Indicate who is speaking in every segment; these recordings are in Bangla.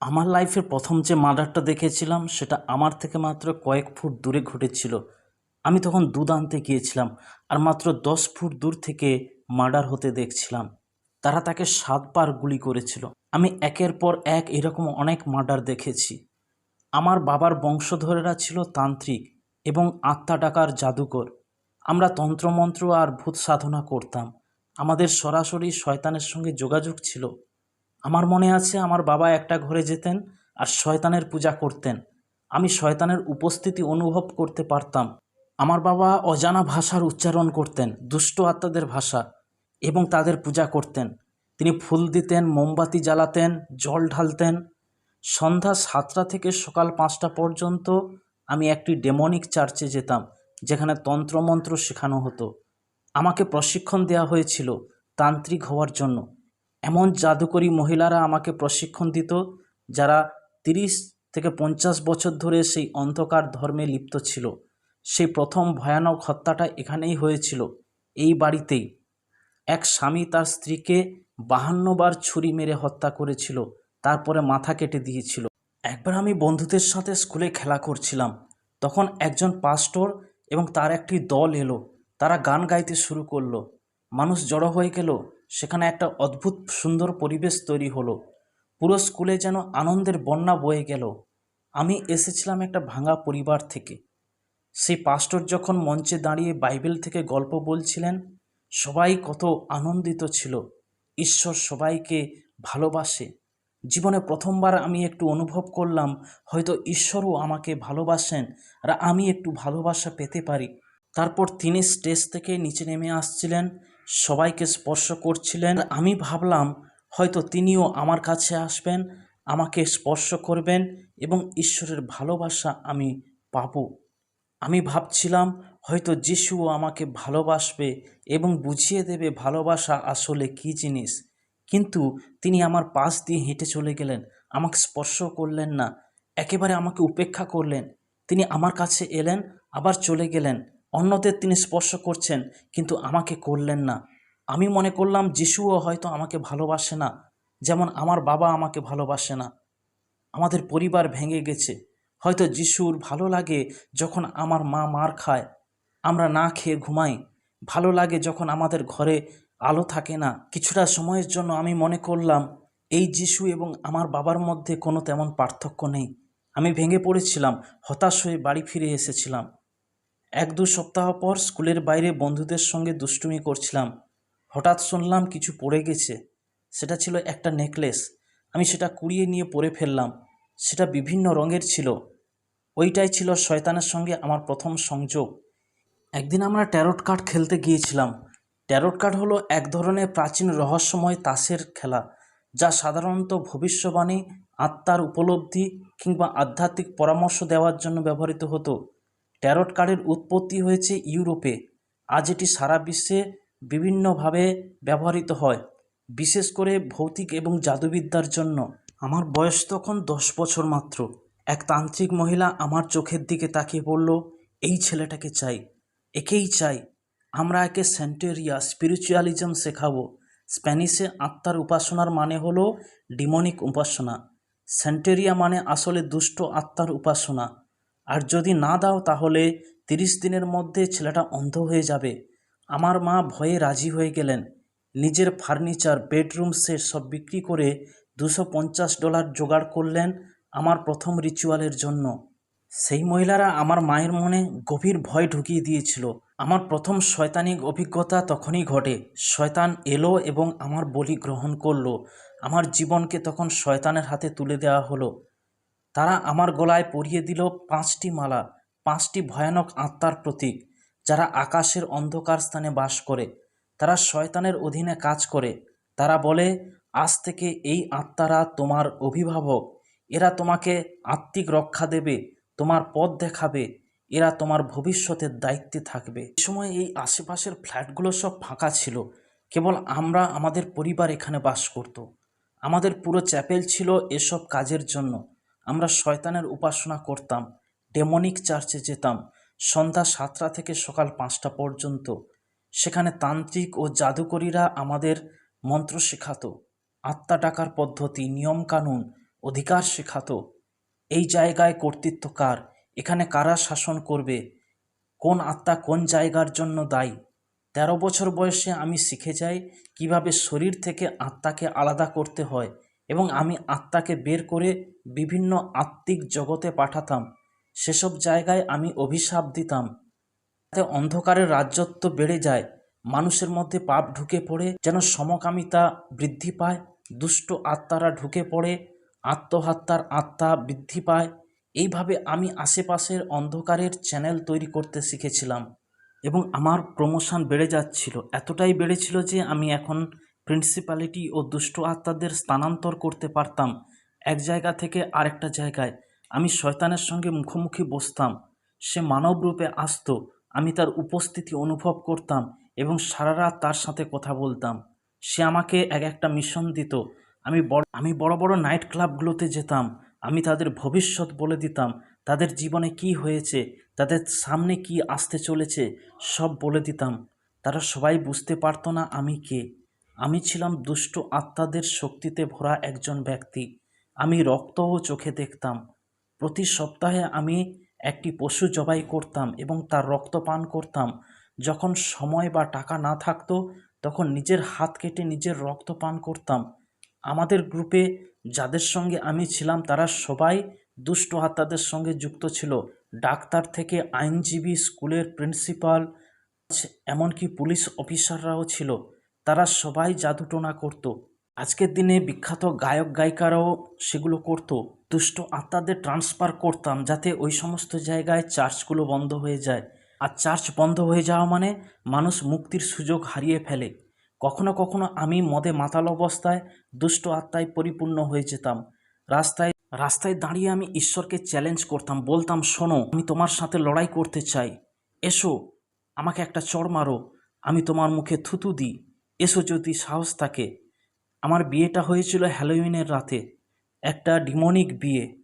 Speaker 1: আমার লাইফের প্রথম যে মার্ডারটা দেখেছিলাম, সেটা আমার থেকে মাত্র কয়েক ফুট দূরে ঘটেছিল। আমি তখন দুধ আনতে গিয়েছিলাম আর মাত্র দশ ফুট দূর থেকে মার্ডার হতে দেখছিলাম। তারা তাকে সাতবার গুলি করেছিল। আমি একের পর এক এরকম অনেক মার্ডার দেখেছি। আমার বাবার বংশধরেরা ছিল তান্ত্রিক এবং আত্মা ডাকার জাদুকর। আমরা তন্ত্রমন্ত্র আর ভূত সাধনা করতাম। আমাদের সরাসরি শয়তানের সঙ্গে যোগাযোগ ছিল। আমার মনে আছে আমার বাবা একটা ঘরে যেতেন আর শয়তানের পূজা করতেন। আমি শয়তানের উপস্থিতি অনুভব করতে পারতাম। আমার বাবা অজানা ভাষার উচ্চারণ করতেন, দুষ্ট আত্মাদের ভাষা, এবং তাদের পূজা করতেন। তিনি ফুল দিতেন, মোমবাতি জ্বালাতেন, জল ঢালতেন। সন্ধ্যা সাতটা থেকে সকাল পাঁচটা পর্যন্ত আমি একটি ডেমনিক চার্চে যেতাম, যেখানে তন্ত্রমন্ত্র শেখানো হতো। আমাকে প্রশিক্ষণ দেওয়া হয়েছিল তান্ত্রিক হওয়ার জন্য। এমন জাদুকরী মহিলারা আমাকে প্রশিক্ষণ দিত, যারা তিরিশ থেকে পঞ্চাশ বছর ধরে সেই অন্ধকার ধর্মে লিপ্ত ছিল। সেই প্রথম ভয়ানক হত্যাটা এখানেই হয়েছিল, এই বাড়িতেই। এক স্বামী তার স্ত্রীকে বাহান্নবার ছুরি মেরে হত্যা করেছিল, তারপরে মাথা কেটে দিয়েছিল। একবার আমি বন্ধুদের সাথে স্কুলে খেলা করছিলাম, তখন একজন পাস্টর এবং তার একটি দল এলো, তারা গান গাইতে শুরু করল। মানুষ জড়ো হয়ে গেল সেখানে একটা অদ্ভুত সুন্দর পরিবেশ তৈরি হলো। পুরো স্কুলে যেন আনন্দের বন্যা বয়ে গেল। আমি এসেছিলাম একটা ভাঙা পরিবার থেকে। সেই পাস্টর যখন মঞ্চে দাঁড়িয়ে বাইবেল থেকে গল্প বলছিলেন, সবাই কত আনন্দিত ছিল। ঈশ্বর সবাইকে ভালোবাসে। জীবনে প্রথমবার আমি একটু অনুভব করলাম, হয়তো ঈশ্বরও আমাকে ভালোবাসেন আর আমি একটু ভালোবাসা পেতে পারি। তারপর তিনি স্টেজ থেকে নিচে নেমে আসছিলেন। সবাইকে স্পর্শ করছিলেন। আমি ভাবলাম, হয়তো তিনিও আমার কাছে আসবেন, আমাকে স্পর্শ করবেন এবং ঈশ্বরের ভালোবাসা আমি পাব। আমি ভাবছিলাম, হয়তো যিশুও আমাকে ভালোবাসবে এবং বুঝিয়ে দেবে ভালোবাসা আসলে কী জিনিস। কিন্তু তিনি আমার পাশ দিয়ে হেঁটে চলে গেলেন, আমাকে স্পর্শ করলেন না, একেবারে আমাকে উপেক্ষা করলেন। তিনি আমার কাছে এলেন, আবার চলে গেলেন। অন্যদের তিনি স্পর্শ করছেন, কিন্তু আমাকে করলেন না। আমি মনে করলাম যিশুও হয়তো আমাকে ভালোবাসে না, যেমন আমার বাবা আমাকে ভালোবাসে না। আমাদের পরিবার ভেঙে গেছে। হয়তো যিশুর ভালো লাগে যখন আমার মা মার খায়। আমরা না খেয়ে ঘুমাই। ভালো লাগে যখন আমাদের ঘরে আলো থাকে না। কিছুটা সময়ের জন্য আমি মনে করলাম, এই যিশু এবং আমার বাবার মধ্যে কোনো তেমন পার্থক্য নেই। আমি ভেঙে পড়েছিলাম, হতাশ হয়ে বাড়ি ফিরে এসেছিলাম। এক দু সপ্তাহ পর স্কুলের বাইরে বন্ধুদের সঙ্গে দুষ্টুমি করছিলাম। হঠাৎ শুনলাম কিছু পড়ে গেছে। সেটা ছিল একটা নেকলেস। আমি সেটা কুড়িয়ে নিয়ে পরে ফেললাম। সেটা বিভিন্ন রঙের ছিল। ওইটাই ছিল শয়তানের সঙ্গে আমার প্রথম সংযোগ। একদিন আমরা ট্যারট কার্ড খেলতে গিয়েছিলাম। ট্যারট কার্ড হলো এক ধরনের প্রাচীন রহস্যময় তাসের খেলা, যা সাধারণত ভবিষ্যবাণী, আত্মার উপলব্ধি কিংবা আধ্যাত্মিক পরামর্শ দেওয়ার জন্য ব্যবহৃত হতো। ট্যারট কার্ডের উৎপত্তি হয়েছে ইউরোপে। আজ এটি সারা বিশ্বে বিভিন্নভাবে ব্যবহৃত হয়, বিশেষ করে ভৌতিক এবং জাদুবিদ্যার জন্য। আমার বয়স তখন দশ বছর মাত্র। এক তান্ত্রিক মহিলা আমার চোখের দিকে তাকিয়ে বলল, এই ছেলেটাকে চাই, একেই চাই। আমরা একে সেন্টেরিয়া স্পিরিচুয়ালিজম শেখাবো। স্প্যানিশে আত্মার উপাসনার মানে হলো ডিমনিক উপাসনা। সেন্টেরিয়া মানে আসলে দুষ্ট আত্মার উপাসনা। আর যদি না দাও তাহলে তিরিশ দিনের মধ্যে ছেলেটা অন্ধ হয়ে যাবে। আমার মা ভয়ে রাজি হয়ে গেলেন। নিজের ফার্নিচার, বেডরুম সেট সব বিক্রি করে দুশো পঞ্চাশ ডলার জোগাড় করলেন আমার প্রথম রিচুয়ালের জন্য। সেই মহিলারা আমার মায়ের মনে গভীর ভয় ঢুকিয়ে দিয়েছিল। আমার প্রথম শয়তানিক অভিজ্ঞতা তখনই ঘটে। শয়তান এলো এবং আমার বলি গ্রহণ করল। আমার জীবনকে তখন শয়তানের হাতে তুলে দেওয়া হলো। তারা আমার গলায় পরিয়ে দিল পাঁচটি মালা, পাঁচটি ভয়ানক আত্মার প্রতীক, যারা আকাশের অন্ধকার স্থানে বাস করে। তারা শয়তানের অধীনে কাজ করে। তারা বলে, আজ থেকে এই আত্মারা তোমার অভিভাবক। এরা তোমাকে আত্মিক রক্ষা দেবে, তোমার পথ দেখাবে, এরা তোমার ভবিষ্যতের দায়িত্বে থাকবে। এই সময় এই আশেপাশের ফ্ল্যাটগুলো সব ফাঁকা ছিল। কেবল আমরা, আমাদের পরিবার এখানে বাস করত। আমাদের পুরো চ্যাপেল ছিল এসব কাজের জন্য। আমরা শয়তানের উপাসনা করতাম, ডেমনিক চার্চে যেতাম, সন্ধ্যা সাতটা থেকে সকাল পাঁচটা পর্যন্ত। সেখানে তান্ত্রিক ও জাদুকরীরা আমাদের মন্ত্র শেখাতো, আত্মা ডাকার পদ্ধতি, নিয়মকানুন, অধিকার শেখাতো। এই জায়গায় কর্তৃত্ব কার? এখানে কারা শাসন করবে? কোন আত্মা কোন জায়গার জন্য দায়ী? তেরো বছর বয়সে আমি শিখে যাই কীভাবে শরীর থেকে আত্মাকে আলাদা করতে হয় এবং আমি আত্মাকে বের করে বিভিন্ন আত্মিক জগতে পাঠাতাম। সেসব জায়গায় আমি অভিশাপ দিতাম। তাতে অন্ধকারের রাজ্যত্ব বেড়ে যায়। মানুষের মধ্যে পাপ ঢুকে পড়ে, যেন সমকামিতা বৃদ্ধি পায়। দুষ্ট আত্মারা ঢুকে পড়ে, আত্মহত্যার আত্মা বৃদ্ধি পায়। এইভাবে আমি আশেপাশের অন্ধকারের চ্যানেল তৈরি করতে শিখেছিলাম এবং আমার প্রমোশন বেড়ে যাচ্ছিল। এতটাই বেড়েছিল যে আমি এখন প্রিন্সিপালিটি ও দুষ্ট আত্মাদের স্থানান্তর করতে পারতাম। এক জায়গা থেকে আরেকটা জায়গায়। আমি শয়তানের সঙ্গে মুখোমুখি বসতাম। সে মানব রূপে আসতো। আমি তার উপস্থিতি অনুভব করতাম এবং সারা রাত তার সাথে কথা বলতাম। সে আমাকে এক একটা মিশন দিত। আমি বড় আমি বড় বড় নাইট ক্লাবগুলোতে যেতাম। আমি তাদের ভবিষ্যৎ বলে দিতাম। তাদের জীবনে কি হয়েছে, তাদের সামনে কি আসতে চলেছে, সব বলে দিতাম। তারা সবাই বুঝতে পারতো না আমি কে। আমি ছিলাম দুষ্ট আত্মাদের শক্তিতে ভরা একজন ব্যক্তি। আমি রক্ত ও চোখে দেখতাম। প্রতি সপ্তাহে আমি একটি পশু জবাই করতাম এবং তার রক্ত পান করতাম। যখন সময় বা টাকা না থাকতো, তখন নিজের হাত কেটে নিজের রক্ত পান করতাম। আমাদের গ্রুপে যাদের সঙ্গে আমি ছিলাম, তারা সবাই দুষ্ট আত্মাদের সঙ্গে যুক্ত ছিল। ডাক্তার থেকে আইনজীবী, স্কুলের প্রিন্সিপাল, এমনকি পুলিশ অফিসাররাও ছিল। তারা সবাই জাদুটোনা করত। আজকের দিনে বিখ্যাত গায়ক গায়িকারাও সেগুলো করত। দুষ্ট আত্মাদের ট্রান্সফার করতাম যাতে ওই সমস্ত জায়গায় চার্চগুলো বন্ধ হয়ে যায়। আর চার্চ বন্ধ হয়ে যাওয়া মানে মানুষ মুক্তির সুযোগ হারিয়ে ফেলে। কখনো কখনো আমি মদে মাতাল অবস্থায় দুষ্ট আত্মায় পরিপূর্ণ হয়ে যেতাম। রাস্তায় রাস্তায় দাঁড়িয়ে আমি ঈশ্বরকে চ্যালেঞ্জ করতাম, বলতাম, শোনো, আমি তোমার সাথে লড়াই করতে চাই। এসো, আমাকে একটা চড় মারো। আমি তোমার মুখে থুতু দিই। এসো যদি সাহস থাকে। আমার বিয়েটা হয়েছিল হ্যালোউইনের রাতে, একটা ডিমনিক বিয়ে।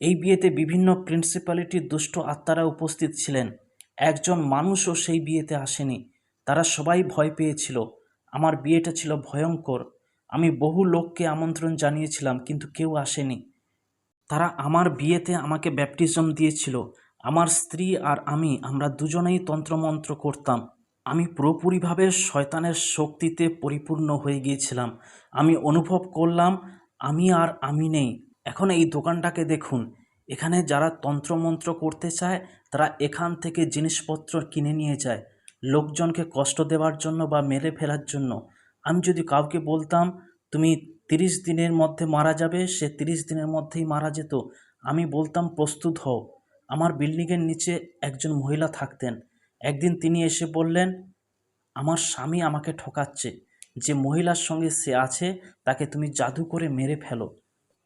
Speaker 1: এই বিয়েতে বিভিন্ন প্রিন্সিপালিটির দুষ্ট আত্মারা উপস্থিত ছিলেন। একজন মানুষও সেই বিয়েতে আসেনি। তারা সবাই ভয় পেয়েছিল। আমার বিয়েটা ছিল ভয়ঙ্কর। আমি বহু লোককে আমন্ত্রণ জানিয়েছিলাম, কিন্তু কেউ আসেনি। তারা আমার বিয়েতে আমাকে ব্যাপটিজম দিয়েছিল। আমার স্ত্রী আর আমি, আমরা দুজনেই তন্ত্রমন্ত্র করতাম। আমি পুরোপুরিভাবে শয়তানের শক্তিতে পরিপূর্ণ হয়ে গিয়েছিলাম। আমি অনুভব করলাম, আমি আর আমি নেই। এখন এই দোকানটাকে দেখুন। এখানে যারা তন্ত্রমন্ত্র করতে চায়, তারা এখান থেকে জিনিসপত্র কিনে নিয়ে যায়। লোকজনকে কষ্ট দেওয়ার জন্য বা মেরে ফেলার জন্য। আমি যদি কাউকে বলতাম, তুমি তিরিশ দিনের মধ্যে মারা যাবে সে তিরিশ দিনের মধ্যেই মারা যেত। আমি বলতাম, প্রস্তুত হও। আমার বিল্ডিংয়ের নিচে একজন মহিলা থাকতেন। একদিন তিনি এসে বললেন, আমার স্বামী আমাকে ঠকাচ্ছে। যে মহিলার সঙ্গে সে আছে, তাকে তুমি জাদু করে মেরে ফেলো।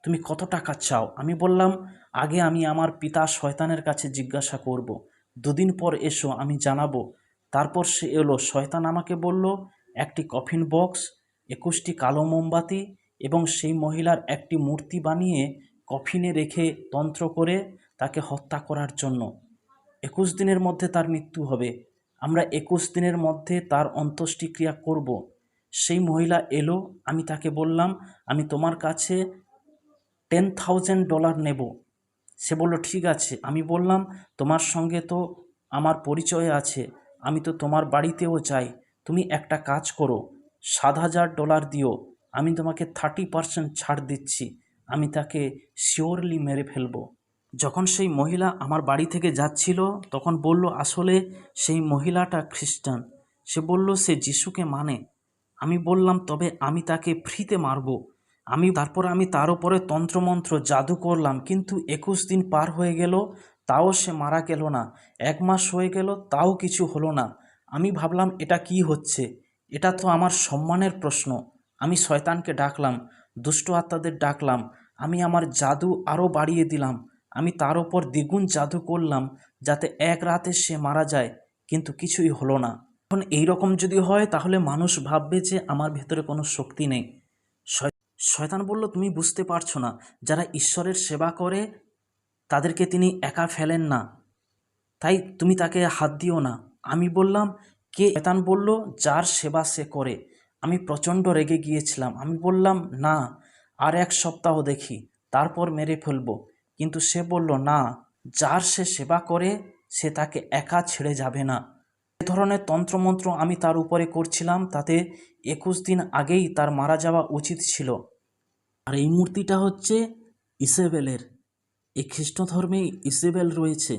Speaker 1: তুমি কত টাকা চাও? আমি বললাম, আগে আমি আমার পিতা শয়তানের কাছে জিজ্ঞাসা করব। দুদিন পর এসো, আমি জানাব। তারপর সে এলো। শয়তান আমাকে বলল, একটি কফিন বক্স, একুশটি কালো মোমবাতি এবং সেই মহিলার একটি মূর্তি বানিয়ে কফিনে রেখে তন্ত্র করে তাকে হত্যা করার জন্য। একুশ দিনের মধ্যে তার মৃত্যু হবে। আমরা একুশ দিনের মধ্যে তার অন্ত্যেষ্টিক্রিয়া করব। সেই মহিলা এলো, আমি তাকে বললাম, আমি তোমার কাছে টেন থাউজেন্ড ডলার নেব। সে বলল, ঠিক আছে। আমি বললাম, তোমার সঙ্গে তো আমার পরিচয় আছে। আমি তো তোমার বাড়িতেও যাই। তুমি একটা কাজ করো। সাত হাজার ডলার দিও। আমি তোমাকে থার্টি পার্সেন্ট ছাড় দিচ্ছি। আমি তাকে শিওরলি মেরে ফেলব। যখন সেই মহিলা আমার বাড়ি থেকে যাচ্ছিল, তখন বলল, আসলে সেই মহিলাটা খ্রিস্টান। সে বলল, সে যিশুকে মানে। আমি বললাম, তবে আমি তাকে ফ্রিতে মারবো। আমি তারপর আমি তার উপরে তন্ত্রমন্ত্র জাদু করলাম, কিন্তু একুশ দিন পার হয়ে গেল, তাও সে মারা গেল না। এক মাস হয়ে গেল, তাও কিছু হলো না। আমি ভাবলাম, এটা কি হচ্ছে? এটা তো আমার সম্মানের প্রশ্ন। আমি শয়তানকে ডাকলাম, দুষ্ট আত্মাদের ডাকলাম। আমি আমার জাদু আরও বাড়িয়ে দিলাম। আমি তার ওপর দ্বিগুণ জাদু করলাম যাতে এক রাতে সে মারা যায়, কিন্তু কিছুই হলো না। এখন এই রকম যদি হয়, তাহলে মানুষ ভাববে যে আমার ভেতরে কোনো শক্তি নেই। শয়- শয়তান বলল, তুমি বুঝতে পারছ না, যারা ঈশ্বরের সেবা করে, তাদেরকে তিনি একা ফেলেন না। তাই তুমি তাকে হাত দিও না। আমি বললাম, কে? শয়তান বলল, যার সেবা সে করে। আমি প্রচণ্ড রেগে গিয়েছিলাম। আমি বললাম, না, আর এক সপ্তাহ দেখি, তারপর মেরে ফেলব। কিন্তু সে বলল, না, যার সে সেবা করে, সে তাকে একা ছেড়ে যাবে না। এ ধরনের তন্ত্রমন্ত্র আমি তার উপরে করছিলাম, তাতে একুশ দিন আগেই তার মারা যাওয়া উচিত ছিল। আর এই মূর্তিটা হচ্ছে ইসেবেলের। এই খ্রিস্ট ধর্মে ইসেবেল রয়েছে।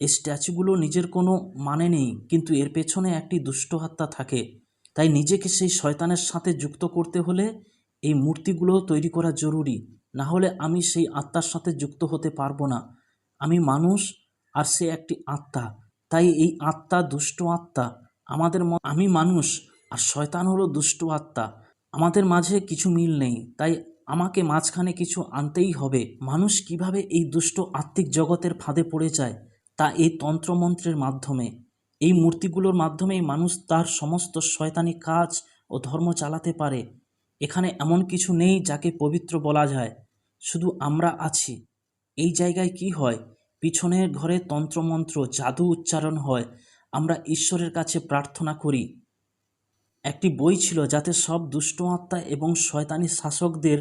Speaker 1: এই স্ট্যাচুগুলো নিজের কোনো মানে নেই, কিন্তু এর পেছনে একটি দুষ্ট আত্মা থাকে। তাই নিজেকে সেই শয়তানের সাথে যুক্ত করতে হলে এই মূর্তিগুলো তৈরি করা জরুরি। না হলে আমি সেই আত্মার সাথে যুক্ত হতে পারব না। আমি মানুষ আর সে একটি আত্মা। তাই এই আত্মা দুষ্ট আত্মা। আমাদের আমি মানুষ আর শয়তান হলো দুষ্ট আত্মা। আমাদের মাঝে কিছু মিল নেই। তাই আমাকে মাঝখানে কিছু আনতেই হবে। মানুষ কীভাবে এই দুষ্ট আত্মিক জগতের ফাঁদে পড়ে যায়? তা এই তন্ত্রমন্ত্রের মাধ্যমে। এই মূর্তিগুলোর মাধ্যমেই মানুষ তার সমস্ত শয়তানি কাজ ও ধর্ম চালাতে পারে। এখানে এমন কিছু নেই যাকে পবিত্র বলা যায়। শুধু আমরা আছি। এই জায়গায় কি হয়? পিছনের ঘরে তন্ত্রমন্ত্র, জাদু উচ্চারণ হয়। আমরা ঈশ্বরের কাছে প্রার্থনা করি। একটি বই ছিল যাতে সব দুষ্ট আত্মা এবং শয়তানি শাসকদের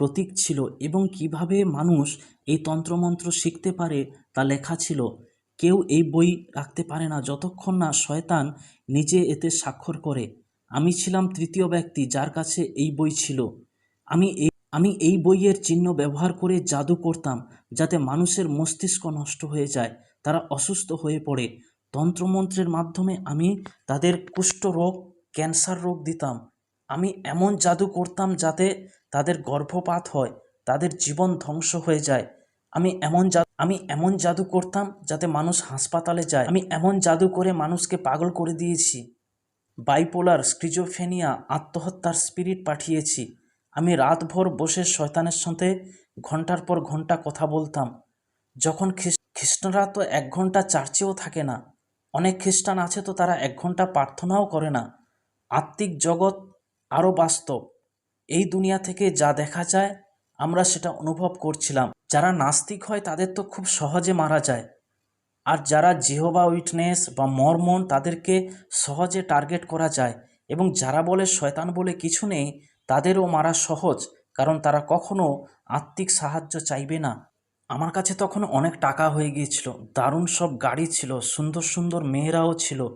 Speaker 1: প্রতীক ছিল এবং কীভাবে মানুষ এই তন্ত্রমন্ত্র শিখতে পারে তা লেখা ছিল। কেউ এই বই রাখতে পারে না যতক্ষণ না শয়তান নিজে এতে স্বাক্ষর করে। আমি ছিলাম তৃতীয় ব্যক্তি যার কাছে এই বই ছিল। আমি এই আমি এই বইয়ের চিহ্ন ব্যবহার করে জাদু করতাম যাতে মানুষের মস্তিষ্ক নষ্ট হয়ে যায়, তারা অসুস্থ হয়ে পড়ে। তন্ত্রমন্ত্রের মাধ্যমে আমি তাদের কুষ্ঠ রোগ, ক্যান্সার রোগ দিতাম। আমি এমন জাদু করতাম যাতে তাদের গর্ভপাত হয়, তাদের জীবন ধ্বংস হয়ে যায়। আমি এমন জাদু, আমি এমন জাদু করতাম যাতে মানুষ হাসপাতালে যায়। আমি এমন জাদু করে মানুষকে পাগল করে দিয়েছি। বাইপোলার স্ক্রিজোফেনিয়া আত্মহত্যার স্পিরিট পাঠিয়েছি। আমি রাতভর বসে শয়তানের সাথে ঘণ্টার পর ঘণ্টা কথা বলতাম। যখন খ্রিস্টানরা তো এক ঘণ্টা চার্চেও থাকে না, অনেক খ্রিস্টান আছে তো তারা এক ঘণ্টা প্রার্থনাও করে না। আত্মিক জগৎ আরও বাস্তব। এই দুনিয়া থেকে যা দেখা যায়, আমরা সেটা অনুভব করছিলাম। যারা নাস্তিক হয় তাদের তো খুব সহজে মারা যায়। আর যারা জিহোবা উইটনেস বা মর্মন তাদেরকে সহজে টার্গেট করা যায়। এবং যারা বলে শয়তান বলে কিছু নেই তাদেরও মারা সহজ, কারণ তারা কখনো আত্মিক সাহায্য চাইবে না। আমার কাছে তখন অনেক টাকা হয়ে গিয়েছিল, দারুণ সব গাড়ি ছিল, সুন্দর সুন্দর মেয়েরাও ছিল।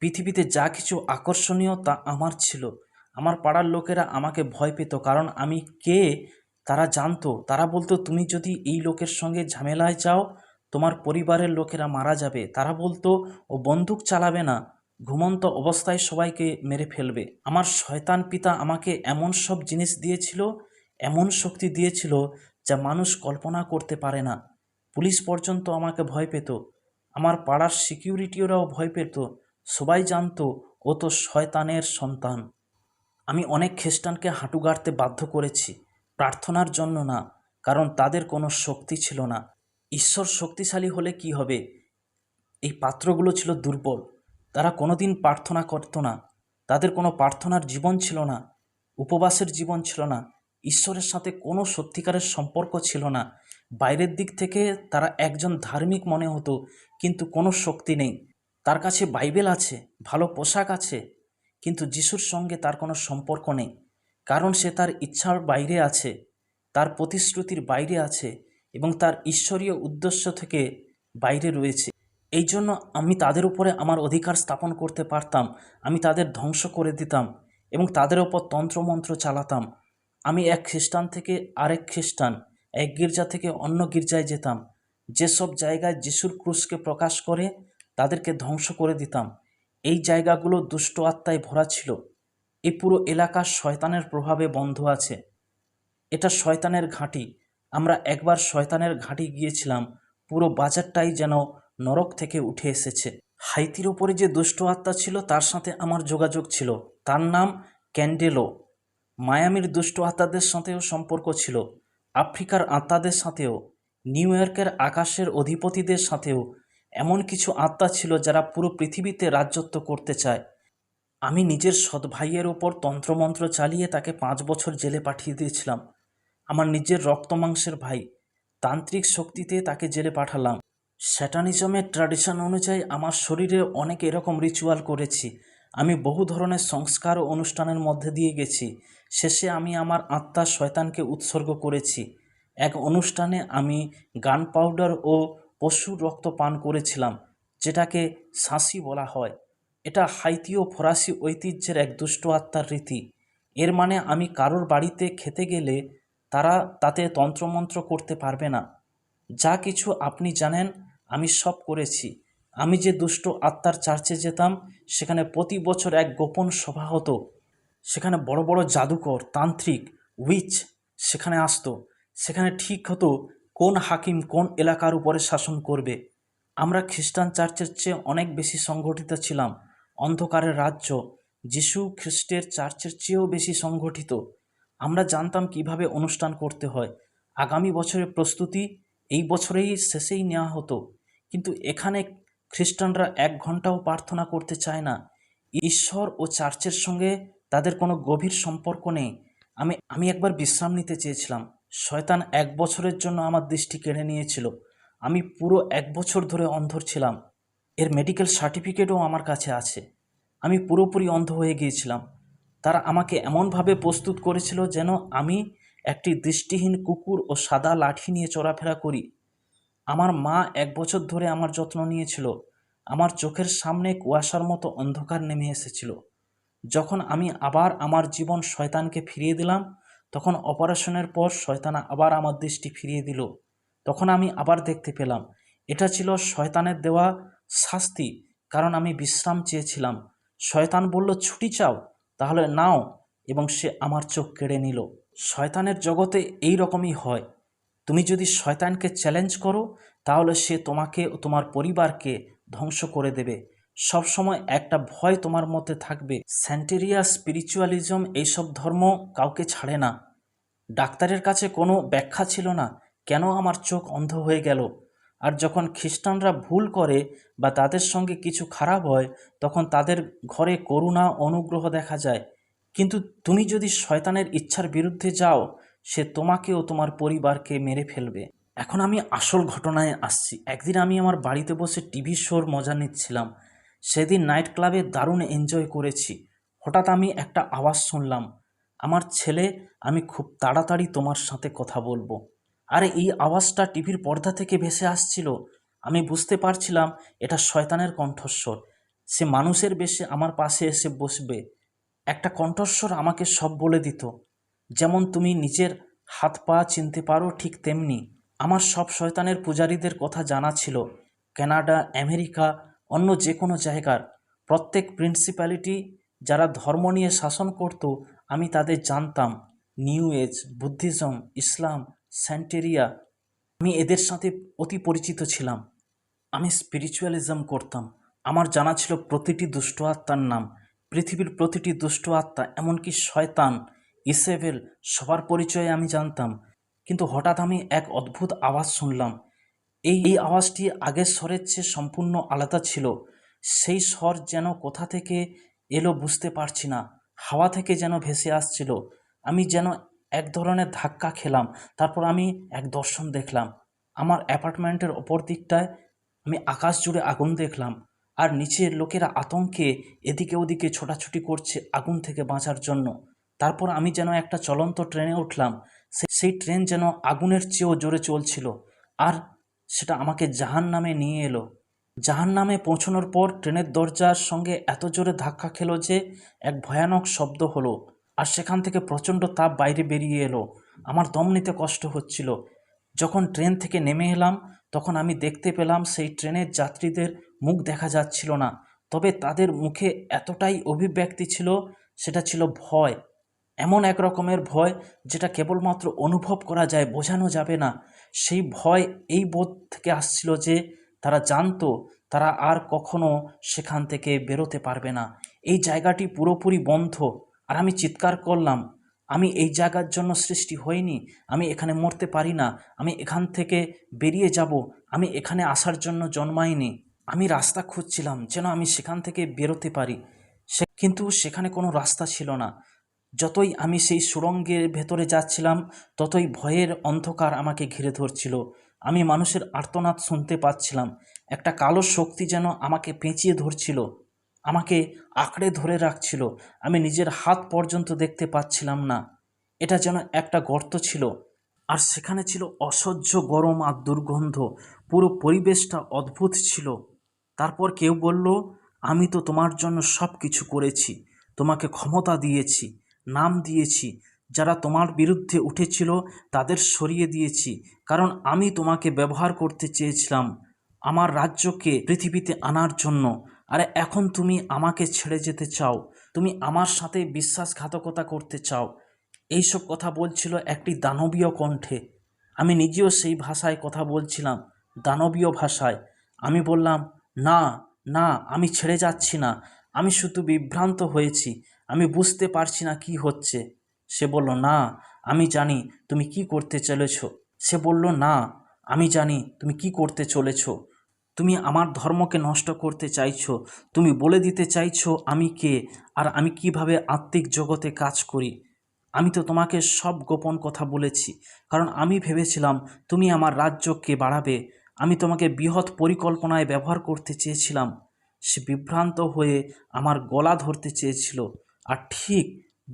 Speaker 1: পৃথিবীতে যা কিছু আকর্ষণীয় তা আমার ছিল। আমার পাড়ার লোকেরা আমাকে ভয় পেত, কারণ আমি কে তারা জানতো। তারা বলতো, তুমি যদি এই লোকের সঙ্গে ঝামেলায় যাও, তোমার পরিবারের লোকেরা মারা যাবে। তারা বলতো, ও বন্দুক চালাবে না। ঘুমন্ত অবস্থায় সবাইকে মেরে ফেলবে। আমার শয়তান পিতা আমাকে এমন সব জিনিস দিয়েছিল, এমন শক্তি দিয়েছিল যা মানুষ কল্পনা করতে পারে না। পুলিশ পর্যন্ত আমাকে ভয় পেত। আমার পাড়ার সিকিউরিটিওরাও ভয় পেত। সবাই জানতো, ও তো শয়তানের সন্তান। আমি অনেক খ্রিস্টানকে হাঁটু গাড়তে বাধ্য করেছি। প্রার্থনার জন্য না, কারণ তাদের কোনো শক্তি ছিল না। ঈশ্বর শক্তিশালী হলে কি হবে? এই পাত্রগুলো ছিল দুর্বল। তারা কোনোদিন প্রার্থনা করতো না। তাদের কোনো প্রার্থনার জীবন ছিল না, উপবাসের জীবন ছিল না, ঈশ্বরের সাথে কোনো সত্যিকারের সম্পর্ক ছিল না। বাইরের দিক থেকে তারা একজন ধার্মিক মনে হতো, কিন্তু কোনো শক্তি নেই। তার কাছে বাইবেল আছে, ভালো পোশাক আছে, কিন্তু যিশুর সঙ্গে তার কোনো সম্পর্ক নেই। কারণ সে তার ইচ্ছার বাইরে আছে, তার প্রতিশ্রুতির বাইরে আছে এবং তার ঈশ্বরীয় উদ্দেশ্য থেকে বাইরে রয়েছে। এই জন্য আমি তাদের উপরে আমার অধিকার স্থাপন করতে পারতাম, আমি তাদের ধ্বংস করে দিতাম এবং তাদের ওপর তন্ত্রমন্ত্র চালাতাম। আমি এক খ্রিস্টান থেকে আরেক খ্রিস্টান, এক গির্জা থেকে অন্য গির্জায় যেতাম। যেসব জায়গায় যিশুর ক্রুশকে প্রকাশ করে তাদেরকে ধ্বংস করে দিতাম। এই জায়গাগুলো দুষ্ট আত্মায় ভরা ছিল। এই পুরো এলাকা শয়তানের প্রভাবে বন্ধ আছে। এটা শয়তানের ঘাঁটি। আমরা একবার শয়তানের ঘাঁটি গিয়েছিলাম। পুরো বাজারটাই যেন নরক থেকে উঠে এসেছে। হাইতির ওপরে যে দুষ্ট আত্মা ছিল, তার সাথে আমার যোগাযোগ ছিল। তার নাম ক্যান্ডেলো। মায়ামির দুষ্ট আত্মাদের সাথেও সম্পর্ক ছিল। আফ্রিকার আত্মাদের সাথেও, নিউ ইয়র্কের আকাশের অধিপতিদের সাথেও এমন কিছু আত্মা ছিল যারা পুরো পৃথিবীতে রাজত্ব করতে চায়। আমি নিজের সৎ ভাইয়ের ওপর তন্ত্রমন্ত্র চালিয়ে তাকে পাঁচ বছর জেলে পাঠিয়ে দিয়েছিলাম। আমার নিজের রক্তমাংসের ভাই, তান্ত্রিক শক্তিতে তাকে জেলে পাঠালাম। স্যাটানিজমের ট্র্যাডিশন অনুযায়ী আমার শরীরে অনেক এরকম রিচুয়াল করেছি। আমি বহু ধরনের সংস্কার ও অনুষ্ঠানের মধ্যে দিয়ে গেছি। শেষে আমি আমার আত্মা শয়তানকে উৎসর্গ করেছি। এক অনুষ্ঠানে আমি গান পাউডার ও পশুর রক্ত পান করেছিলাম, যেটাকে শাঁসি বলা হয়। এটা হাইতি ও ফরাসি ঐতিহ্যের এক দুষ্ট আত্মার রীতি। এর মানে আমি কারোর বাড়িতে খেতে গেলে তারা তাতে তন্ত্রমন্ত্র করতে পারবে না। যা কিছু আপনি জানেন আমি সব করেছি। আমি যে দুষ্ট আত্মার চার্চে যেতাম, সেখানে প্রতি বছর এক গোপন সভা হতো। সেখানে বড় বড় জাদুকর, তান্ত্রিক, উইচ সেখানে আসতো। সেখানে ঠিক হতো কোন হাকিম কোন এলাকার উপরে শাসন করবে। আমরা খ্রিস্টান চার্চের চেয়ে অনেক বেশি সংগঠিত ছিলাম। অন্ধকারের রাজ্য যিশু খ্রিস্টের চার্চের চেয়েও বেশি সংগঠিত। আমরা জানতাম কীভাবে অনুষ্ঠান করতে হয়। আগামী বছরের প্রস্তুতি এই বছরেই শেষেই নেওয়া হতো। কিন্তু এখানে খ্রিস্টানরা এক ঘন্টাও প্রার্থনা করতে চায় না। ঈশ্বর ও চার্চের সঙ্গে তাদের কোনো গভীর সম্পর্ক নেই। আমি আমি একবার বিশ্রাম নিতে চেয়েছিলাম। শয়তান এক বছরের জন্য আমার দৃষ্টি কেড়ে নিয়েছিল। আমি পুরো এক বছর ধরে অন্ধর ছিলাম। এর মেডিকেল সার্টিফিকেটও আমার কাছে আছে। আমি পুরোপুরি অন্ধ হয়ে গিয়েছিলাম। তারা আমাকে এমনভাবে প্রস্তুত করেছিল যেন আমি একটি দৃষ্টিহীন কুকুর ও সাদা লাঠি নিয়ে চলাফেরা করি। আমার মা এক বছর ধরে আমার যত্ন নিয়েছিল। আমার চোখের সামনে কুয়াশার মতো অন্ধকার নেমে এসেছিল। যখন আমি আবার আমার জীবন শয়তানকে ফিরিয়ে দিলাম, তখন অপারেশনের পর শয়তান আবার আমার দৃষ্টি ফিরিয়ে দিল। তখন আমি আবার দেখতে পেলাম, এটা ছিল শয়তানের দেওয়া শাস্তি, কারণ আমি বিশ্রাম চেয়েছিলাম। শয়তান বলল, ছুটি চাও, তাহলে নাও। এবং সে আমার চোখ কেড়ে নিল। শয়তানের জগতে এই রকমই হয়। তুমি যদি শয়তানকে চ্যালেঞ্জ করো, তাহলে সে তোমাকে ও তোমার পরিবারকে ধ্বংস করে দেবে। সবসময় একটা ভয় তোমার মধ্যে থাকবে। স্যান্টেরিয়া স্পিরিচুয়ালিজম এইসব ধর্ম কাউকে ছাড়ে না। ডাক্তারের কাছে কোনো ব্যাখ্যা ছিল না, কেন আমার চোখ অন্ধ হয়ে গেল? আর যখন খ্রিস্টানরা ভুল করে বা তাদের সঙ্গে কিছু খারাপ হয়, তখন তাদের ঘরে করুণা, অনুগ্রহ দেখা যায়। কিন্তু তুমি যদি শয়তানের ইচ্ছার বিরুদ্ধে যাও সে তোমাকে ও তোমার পরিবারকে মেরে ফেলবে। এখন আমি আসল ঘটনায় আসছি। একদিন আমি আমার বাড়িতে বসে টিভি শোর মজা নিচ্ছিলাম। সেদিন নাইট ক্লাবে দারুণ এনজয় করেছি। হঠাৎ আমি একটা আওয়াজ শুনলাম। আমার ছেলে, আমি খুব তাড়াতাড়ি তোমার সাথে কথা বলব। আরে, এই আওয়াজটা টিভির পর্দা থেকে ভেসে আসছিল। আমি বুঝতে পারছিলাম এটা শয়তানের কণ্ঠস্বর। সে মানুষের বেশে আমার পাশে এসে বসবে। একটা কণ্ঠস্বর আমাকে সব বলে দিত। যেমন তুমি নিজের হাত পা চিনতে পারো ঠিক তেমনি। আমার সব শয়তানের পূজারীদের কথা জানা ছিল। কানাডা, আমেরিকা, অন্য যে কোনো জায়গার প্রত্যেক প্রিন্সিপ্যালিটি যারা ধর্ম নিয়ে শাসন করত, আমি তাদের জানতাম। নিউ এজ, বুদ্ধিজম, ইসলাম, স্যান্টেরিয়া, আমি এদের সাথে অতি পরিচিত ছিলাম। আমি স্পিরিচুয়ালিজম করতাম। আমার জানা ছিল প্রতিটি দুষ্ট আত্মার নাম। পৃথিবীর প্রতিটি দুষ্ট আত্মা, এমনকি শয়তান ইসেভেল সবার পরিচয়ে আমি জানতাম, কিন্তু হঠাৎ আমি এক অদ্ভুত আওয়াজ শুনলাম। এই এই আওয়াজটি আগের স্বরের চেয়ে সম্পূর্ণ আলাদা ছিল। সেই স্বর যেন কোথা থেকে এলো বুঝতে পারছি না। হাওয়া থেকে যেন ভেসে আসছিল। আমি যেন এক ধরনের ধাক্কা খেলাম। তারপর আমি এক দর্শন দেখলাম। আমার অ্যাপার্টমেন্টের ওপর দিকটায় আমি আকাশ জুড়ে আগুন দেখলাম। আর নিচের লোকেরা আতঙ্কে এদিকে ওদিকে ছোটাছুটি করছে আগুন থেকে বাঁচার জন্য। তারপর আমি যেন একটা চলন্ত ট্রেনে উঠলাম। সেই ট্রেন যেন আগুনের চেয়েও জোরে চলছিল আর সেটা আমাকে জাহান নামে নিয়ে এলো। জাহান নামে পৌঁছানোর পর ট্রেনের দরজার সঙ্গে এত জোরে ধাক্কা খেলো যে এক ভয়ানক শব্দ হলো আর সেখান থেকে প্রচণ্ড তাপ বাইরে বেরিয়ে এলো। আমার দম নিতে কষ্ট হচ্ছিল। যখন ট্রেন থেকে নেমে এলাম, তখন আমি দেখতে পেলাম সেই ট্রেনের যাত্রীদের মুখ দেখা যাচ্ছিল না। তবে তাদের মুখে এতটাই অভিব্যক্তি ছিল, সেটা ছিল ভয়। এমন এক রকমের ভয় যেটা কেবলমাত্র অনুভব করা যায়, বোঝানো যাবে না। সেই ভয় এই বোধ থেকে আসছিল যে তারা জানতো তারা আর কখনো সেখান থেকে বেরোতে পারবে না। এই জায়গাটি পুরোপুরি বন্ধ। আর আমি চিৎকার করলাম, আমি এই জায়গার জন্য সৃষ্টি হইনি, আমি এখানে মরতে পারি না, আমি এখান থেকে বেরিয়ে যাব, আমি এখানে আসার জন্য জন্মাইনি, আমি রাস্তা খুঁজছিলাম, যেন আমি সেখান থেকে বেরোতে পারি। সে কিন্তু সেখানে কোনো রাস্তা ছিল না। যতই আমি সেই সুড়ঙ্গের ভেতরে যাচ্ছিলাম, ততই ভয়ের অন্ধকার আমাকে ঘিরে ধরছিল। আমি মানুষের আর্তনাদ শুনতে পাচ্ছিলাম। একটা কালো শক্তি যেন আমাকে পেঁচিয়ে ধরছিল, আমাকে আঁকড়ে ধরে রাখছিল। আমি নিজের হাত পর্যন্ত দেখতে পাচ্ছিলাম না। এটা যেন একটা গর্ত ছিল। আর সেখানে ছিল অসহ্য গরম আর দুর্গন্ধ। পুরো পরিবেশটা অদ্ভুত ছিল। তারপর কেউ বলল, আমি তো তোমার জন্য সব কিছু করেছি। তোমাকে ক্ষমতা দিয়েছি। নাম দিয়েছি, যারা তোমার বিরুদ্ধে উঠেছিল তাদের সরিয়ে দিয়েছি, কারণ আমি তোমাকে ব্যবহার করতে চেয়েছিলাম, আমার রাজ্যকে পৃথিবীতে আনার জন্য। আরে এখন তুমি আমাকে ছেড়ে যেতে চাও, তুমি আমার সাথে বিশ্বাসঘাতকতা করতে চাও। এইসব কথা বলছিল একটি দানবীয় কণ্ঠে। আমি নিজেও সেই ভাষায় কথা বলছিলাম, দানবীয় ভাষায়। আমি বললাম, না না, আমি ছেড়ে যাচ্ছি না, আমি শুধু বিভ্রান্ত হয়েছি আমি বুঝতে পারছি না কি হচ্ছে। সে বলল, না, আমি জানি তুমি কি করতে চলেছ। সে বলল, না, আমি জানি তুমি কি করতে চলেছ। তুমি আমার ধর্মকে নষ্ট করতে চাইছো। তুমি বলে দিতে চাইছো আমি কে আর আমি কীভাবে আত্মিক জগতে কাজ করি। আমি তো তোমাকে সব গোপন কথা বলেছি, কারণ আমি ভেবেছিলাম তুমি আমার রাজ্যকে বাড়াবে। আমি তোমাকে বৃহৎ পরিকল্পনায় ব্যবহার করতে চেয়েছিলাম। সে বিভ্রান্ত হয়ে আমার গলা ধরতে চেয়েছিল। আর ঠিক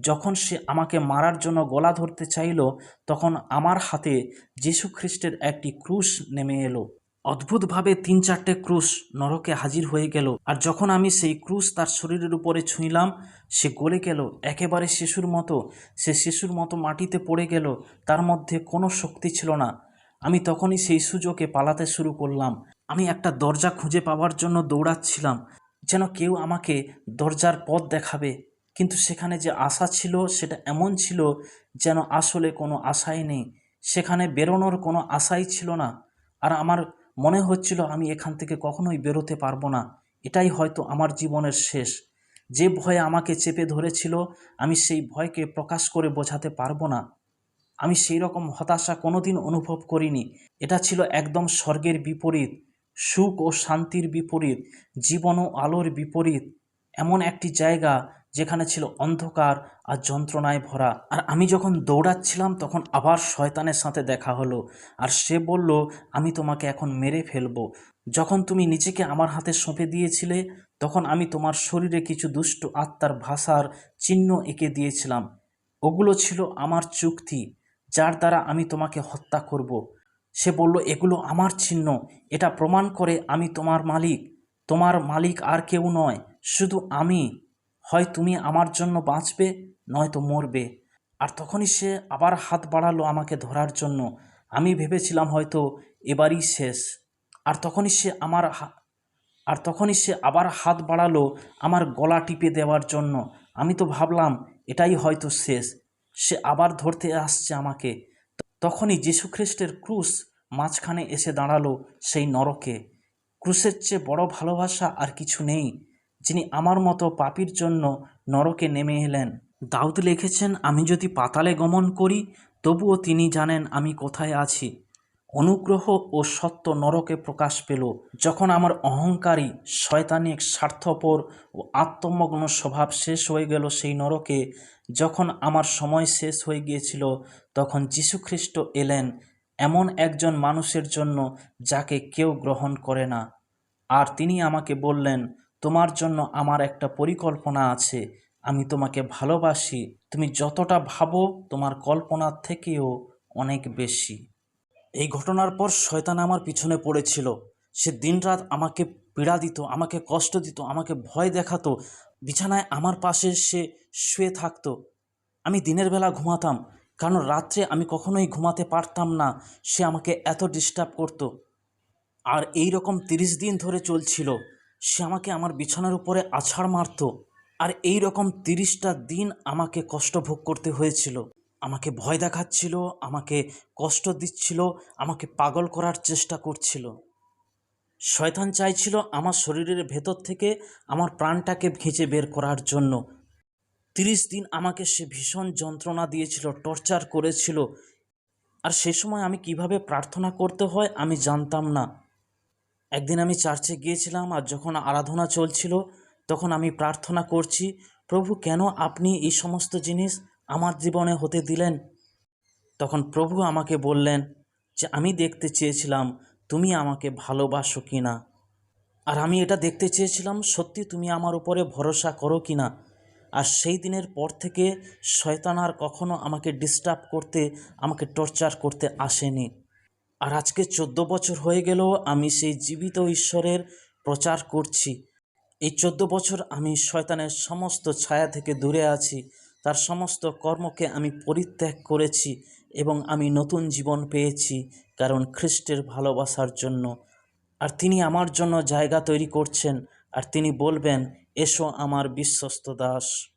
Speaker 1: যখন সে আমাকে মারার জন্য গলা ধরতে চাইল, তখন আমার হাতে যীশু খ্রিস্টের একটি ক্রুশ নেমে এলো। অদ্ভুতভাবে তিন চারটে ক্রুশ নরকে হাজির হয়ে গেল, আর যখন আমি সেই ক্রুশ তার শরীরের উপরে ছুঁইলাম, সে গলে গেল, একেবারে শিশুর মতো। সে শিশুর মতো মাটিতে পড়ে গেল, তার মধ্যে কোনো শক্তি ছিল না। আমি তখনই সেই সুযোগে পালাতে শুরু করলাম। আমি একটা দরজা খুঁজে পাওয়ার জন্য দৌড়াচ্ছিলাম, যেন কেউ আমাকে দরজার পথ দেখাবে। কিন্তু সেখানে যে আশা ছিল, সেটা এমন ছিল যেন আসলে কোনো আশাই নেই। সেখানে বেরোনোর কোনো আশাই ছিল না। আর আমার মনে হচ্ছিল, আমি এখান থেকে কখনোই বেরোতে পারব না। এটাই হয়তো আমার জীবনের শেষ। যে ভয়ে আমাকে চেপে ধরেছিল, আমি সেই ভয়কে প্রকাশ করে বোঝাতে পারব না। আমি সেই রকম হতাশা কোনোদিন অনুভব করিনি। এটা ছিল একদম স্বর্গের বিপরীত, সুখ ও শান্তির বিপরীত, জীবন ও আলোর বিপরীত। এমন একটি জায়গা যেখানে ছিল অন্ধকার আর যন্ত্রণায় ভরা। আর আমি যখন দৌড়াচ্ছিলাম, তখন আবার শয়তানের সাথে দেখা হলো। আর সে বলল, আমি তোমাকে এখন মেরে ফেলব। যখন তুমি নিজেকে আমার হাতে সঁপে দিয়েছিলে, তখন আমি তোমার শরীরে কিছু দুষ্ট আত্মার ভাষার চিহ্ন এঁকে দিয়েছিলাম। ওগুলো ছিল আমার চুক্তি, যার দ্বারা আমি তোমাকে হত্যা করব। সে বলল, এগুলো আমার চিহ্ন। এটা প্রমাণ করে আমি তোমার মালিক। তোমার মালিক আর কেউ নয়, শুধু আমি। হয় তুমি আমার জন্য বাঁচবে নয়তো মরবে। আর তখনই সে আবার হাত বাড়ালো আমাকে ধরার জন্য। আমি ভেবেছিলাম হয়তো এবারই শেষ। আর তখনই সে আমার আর তখনই সে আবার হাত বাড়ালো আমার গলা টিপে দেওয়ার জন্য। আমি তো ভাবলাম, এটাই হয়তো শেষ। সে আবার ধরতে আসছে আমাকে। তখনই যীশুখ্রিস্টের ক্রুশ মাঝখানে এসে দাঁড়াল সেই নরকে। ক্রুশের চেয়ে বড় ভালোবাসা আর কিছু নেই। যিনি আমার মতো পাপির জন্য নরকে নেমে এলেন। দাউদ লিখেছেন, আমি যদি পাতালে গমন করি, তবুও তিনি জানেন আমি কোথায় আছি। অনুগ্রহ ও সত্য নরকে প্রকাশ পেল। যখন আমার অহংকারী, শয়তানিক, স্বার্থপর ও আত্মমগ্ন স্বভাব শেষ হয়ে গেল সেই নরকে, যখন আমার সময় শেষ হয়ে গিয়েছিল, তখন যীশুখ্রিস্ট এলেন এমন একজন মানুষের জন্য যাকে কেউ গ্রহণ করে না। আর তিনি আমাকে বললেন তোমার জন্য আমার একটা পরিকল্পনা আছে। আমি তোমাকে ভালোবাসি। তুমি যতটা ভাবো, তোমার কল্পনার থেকেও অনেক বেশি। এই ঘটনার পর শয়তান আমার পিছনে পড়েছিল। সে দিনরাত আমাকে পীড়া দিত, আমাকে কষ্ট দিত, আমাকে ভয় দেখাতো। বিছানায় আমার পাশে সে শুয়ে থাকতো। আমি দিনের বেলা ঘুমাতাম, কারণ রাত্রে আমি কখনোই ঘুমাতে পারতাম না। সে আমাকে এত ডিস্টার্ব করতো। আর এই রকম তিরিশ দিন ধরে চলছিল। সে আমাকে আমার বিছানার উপরে আছাড় মারতো। আর এই রকম তিরিশটা দিন আমাকে কষ্ট ভোগ করতে হয়েছিল। আমাকে ভয় দেখাচ্ছিল, আমাকে কষ্ট দিচ্ছিল, আমাকে পাগল করার চেষ্টা করছিল। শয়তান চাইছিল আমার শরীরের ভেতর থেকে আমার প্রাণটাকে ঘেঁচে বের করার জন্য। তিরিশ দিন আমাকে সে ভীষণ যন্ত্রণা দিয়েছিল, টর্চার করেছিল। আর সে সময় আমি কীভাবে প্রার্থনা করতে হয় আমি জানতাম না। একদিন আমি চার্চে গিয়েছিলাম আর যখন আরাধনা চলছিল, তখন আমি প্রার্থনা করছি, প্রভু, কেন আপনি এই সমস্ত জিনিস আমার জীবনে হতে দিলেন? তখন প্রভু আমাকে বললেন যে, আমি দেখতে চেয়েছিলাম তুমি আমাকে ভালোবাসো কি না আর আমি এটা দেখতে চেয়েছিলাম, সত্যি তুমি আমার উপরে ভরসা করো কি না আর সেই দিনের পর থেকে শয়তান আর কখনো আমাকে ডিস্টার্ব করতে, আমাকে টর্চার করতে আসেনি। আর আজকে চোদ্দ বছর হয়ে গেলেও আমি সেই জীবিত ঈশ্বরের প্রচার করছি। এই চোদ্দ বছর আমি শয়তানের সমস্ত ছায়া থেকে দূরে আছি। তার সমস্ত কর্মকে আমি পরিত্যাগ করেছি এবং আমি নতুন জীবন পেয়েছি কারণ খ্রিস্টের ভালোবাসার জন্য। আর তিনি আমার জন্য জায়গা তৈরি করছেন। আর তিনি বলবেন, এসো আমার বিশ্বস্ত দাস।